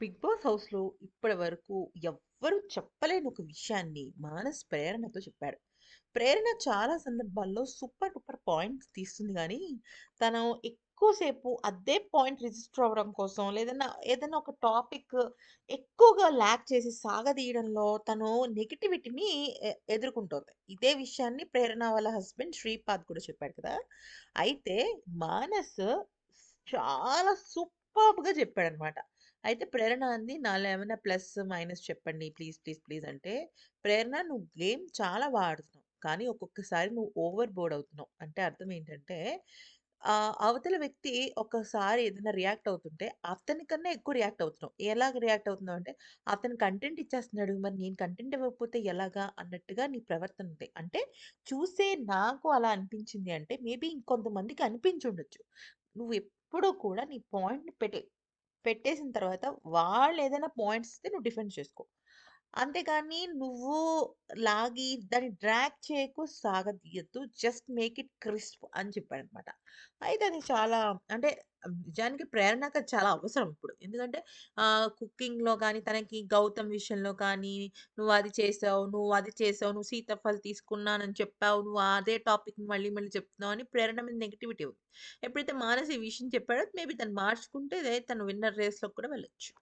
Big boss హౌస్‌లో ఇప్పటి వరకు ఎవ్వరూ చెప్పలేని ఒక విషయాన్ని మానస్ ప్రేరణతో చెప్పాడు. ప్రేరణ చాలా సందర్భాల్లో సూపర్ డూపర్ పాయింట్స్ తీస్తుంది కానీ తను ఎక్కువసేపు అదే పాయింట్ రిజిస్టర్ అవ్వడం కోసం లేదన్నా ఏదైనా ఒక టాపిక్ ఎక్కువగా ల్యాక్ చేసి సాగదీయడంలో తను నెగటివిటీని ఎదుర్కొంటుంది ఇదే విషయాన్ని ప్రేరణ వాళ్ళ హస్బెండ్ శ్రీపాద్ కూడా చెప్పాడు కదా! అయితే మానస్ చాలా సూపర్బ్‌గా చెప్పాడనమాట. అయితే ప్రేరణ అంది నాలో ఏమైనా ప్లస్, మైనస్ చెప్పండి ప్లీజ్, ప్లీజ్, ప్లీజ్ అంటే, "ప్రేరణ నువ్వు గేమ్ చాలా వాడుతున్నావు ఆడుతున్నావు. కానీ ఒక్కొక్కసారి నువ్వు ఓవర్ బోర్డ్ అవుతున్నావు." అంటే అర్థం ఏంటంటే అవతల వ్యక్తి ఒక్కసారి ఏదైనా రియాక్ట్ అవుతుంటే అతని కన్నా ఎక్కువ రియాక్ట్ అవుతున్నావు. ఎలాగ రియాక్ట్ అవుతున్నావు అంటే, "అతను కంటెంట్ ఇచ్చేస్తున్నాడు. మరి నేను కంటెంట్ ఇవ్వకపోతే ఎలాగా?" అన్నట్టుగా నీ ప్రవర్తన ఉంది. అంటే చూసే నాకు అలా అనిపించింది అంటే మేబీ ఇంకొంతమందికి అనిపించుండొచ్చు. నువ్వు ఎప్పుడూ కూడా నీ పాయింట్‌ని పెట్టే పెట్టేసిన తర్వాత వాళ్ళు ఏదైనా పాయింట్స్ ఇస్తే నువ్వు డిఫెండ్ చేసుకో. అంతేగాని నువ్వు లాగి దాన్ని డ్రాగ్ చేయకు, సాగదీయద్దు జస్ట్ మేక్ ఇట్ క్రిస్ప్ అని చెప్పాడనమాట. అయితే అది చాలా అంటే నిజానికి ప్రేరణకి చాలా అవసరం ఇప్పుడు. ఎందుకంటే ఆహ్, కుకింగ్‌లో గానీ, తనకి గౌతమ్ విషయంలో కానీ, "నువ్వు అది చేసావు, నువ్వు అది చేసావు, నువ్వు సీతాఫల్ తీసుకున్నానని చెప్పావు. నువ్వు అదే టాపిక్‌ని మళ్ళీ మళ్ళీ చెప్తున్నావు" అని ప్రేరణ మీద నెగటివిటీ ఉంది. ఎప్పుడైతే మానసి ఈ విషయం చెప్పాడో మేబీ తను మార్చుకుంటే తను విన్నర్ రేస్‌లోకి కూడా వెళ్ళొచ్చు.